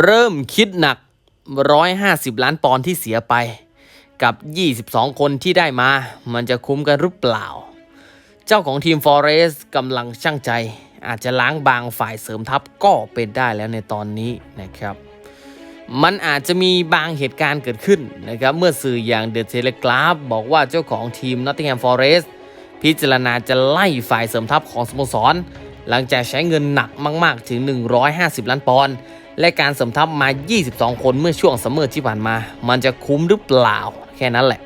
เริ่มคิดหนัก 150 ล้านปอนด์ที่เสียไป กับ 22 คนที่ได้มา มันจะคุ้มกันหรือเปล่า เจ้าของทีมฟอเรสกำลังช่างใจ อาจจะล้างบางฝ่ายเสริมทัพก็เป็นได้แล้วในตอนนี้นะครับ มันอาจจะมีบางเหตุการณ์เกิดขึ้นนะครับ เมื่อสื่ออย่างเดอะเทเลกราฟบอกว่าเจ้าของทีมนอตติงแฮมฟอเรสพิจารณาจะไล่ฝ่ายเสริมทัพของสโมสร หลังจากใช้เงินหนักมาก ๆ ถึง 150 ล้านปอนด์ และการสมทัพมา 22 คนเมื่อช่วงซัมเมอร์ที่ผ่านมา มันจะคุ้มหรือเปล่า แค่นั้นแหละ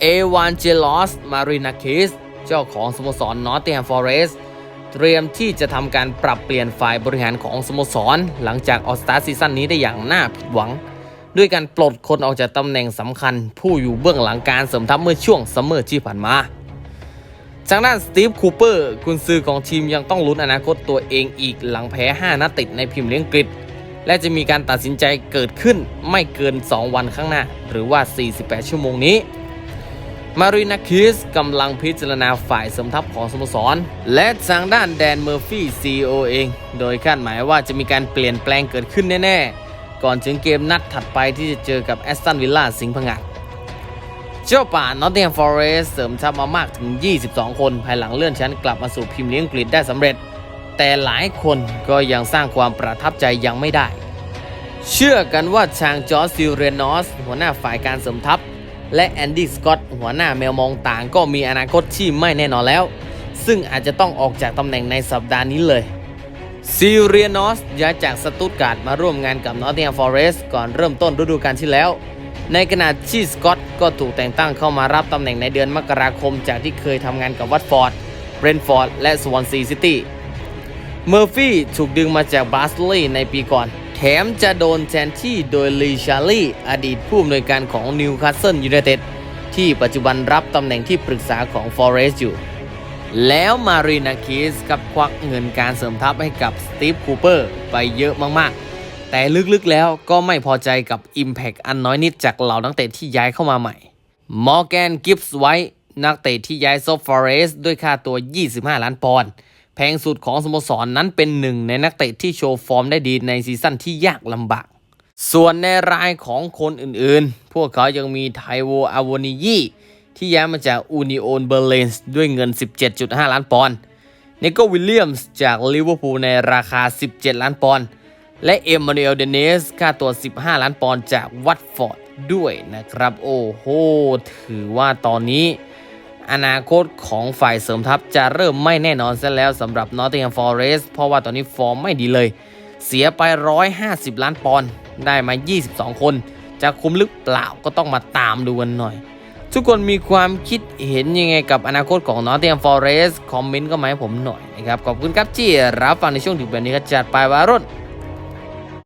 เอวานเจลอส มารินาคิส เจ้าของสโมสรนอตติแฮมฟอเรสต์เตรียมที่จะทำการปรับเปลี่ยนฝ่ายบริหารของสโมสร หลังจากออสตาซีซั่นนี้ได้อย่างน่าผิดหวัง ด้วยการปลดคนออกจากตำแหน่งสำคัญ ผู้อยู่เบื้องหลังการเสริมทัพเมื่อช่วงซัมเมอร์ที่ผ่านมาทางด้านสตีฟคูเปอร์กุนซือของทีมยังต้องลุ้นอนาคตตัวเองอีกหลังแพ้ 5 นัดติดในพิมพ์เลี้ยงกฤษ และจะมีการตัดสินใจเกิดขึ้นไม่เกิน 2 วันข้างหน้า หรือว่า 48 ชั่วโมงนี้ มารีนาคิสกำลังพิจารณาฝ่ายสมทัพของสโมสร และทางด้านแดนเมอร์ฟี่ซีอเอง โดยคาดหมายว่าจะมีการเปลี่ยนแปลงเกิดขึ้นแน่ ๆ ก่อนถึงเกมนัดถัดไปที่จะเจอกับแอสตันวิลล่าสิงห์ผงาดเจ้าป่านอตติงแฮมฟอเรสเสริมทัพมามากถึง 22 คน ภายหลังเลื่อนชั้นกลับมาสู่พิมพ์เลี้ยงกรีดได้สำเร็จ แต่หลายคนก็ยังสร้างความประทับใจยังไม่ได้ เชื่อกันว่าชางจอร์ซิลเรนอส หัวหน้าฝ่ายการเสริมทัพ และแอนดี้สกอตหัวหน้าแมวมองต่างก็มีอนาคตที่ไม่แน่นอนแล้ว ซึ่งอาจจะต้องออกจากตำแหน่งในสัปดาห์นี้เลยซิลเรียนอสย้ายจากสตุตการ์ดมาร่วมงานกับนอตติงแฮมฟอเรสต์ก่อนเริ่มต้นฤดูกาลที่แล้ว ในขณะที่สกอตก็ถูกแต่งตั้งเข้ามารับตำแหน่งในเดือนมกราคมจากที่เคยทำงานกับวัตฟอร์ดเบรนฟอร์ดและสวอนซีซิตี้ เมอร์ฟี่ถูกดึงมาจากบาสลีย์ในปีก่อน แถมจะโดนแทนที่โดยลีชารีอดีตผู้อำนวยการของนิวคาสเซิลยูไนเต็ดที่ปัจจุบันรับตำแหน่งที่ปรึกษาของฟอเรสต์อยู่ แล้วมารีนาคิสกับควักเงินการเสริมทัพให้กับสตีฟคูเปอร์ไปเยอะมากๆ แต่ลึกๆแล้วก็ไม่พอใจกับ Impact อันน้อยนิดจากเหล่านักเตะที่ย้ายเข้ามาใหม่มอร์แกนกิฟส์ไว้นักเตะที่ย้ายโซฟอเรสด้วยค่าตัว 25 ล้านปอนด์ แพงสุดของสโมสรนนั้นเป็นหนึ่งในนักเตะที่โชว์ฟอร์มได้ดีในซีซั่นที่ยากลำบาก ส่วนในรายของคนอื่นๆ พวกเขายังมีไทโวอาวนิยีที่ย้ายมาจากอูนิโอนเบอร์เลนส์ด้วยเงิน 17.5 ล้านปอนด์เนโกวิลเลียมส์จากลิเวอร์พูลในราคา 17 ล้านปอนด์และเอ็มมานูเอลเดเนสค่าตัว 15 ล้านปอนด์จากวัตฟอร์ดด้วยนะครับ โอ้โห ถือว่าตอนนี้ อนาคตของฝ่ายเสริมทัพจะเริ่มไม่แน่นอนซะแล้วสำหรับ Nottingham Forest เพราะว่าตอนนี้ฟอร์มไม่ดีเลย เสียไป 150 ล้านปอนด์ได้มา 22 คน จะคุ้มหรือเปล่าก็ต้องมาตามดูกันหน่อย ทุกคนมีความคิดเห็นยังไงกับอนาคตของ Nottingham Forest คอมเมนต์ก็มาให้ผมหน่อยนะครับ ขอบคุณครับที่รับฟังในช่วงถึงแบบนี้ก็จัดไปวารุ่น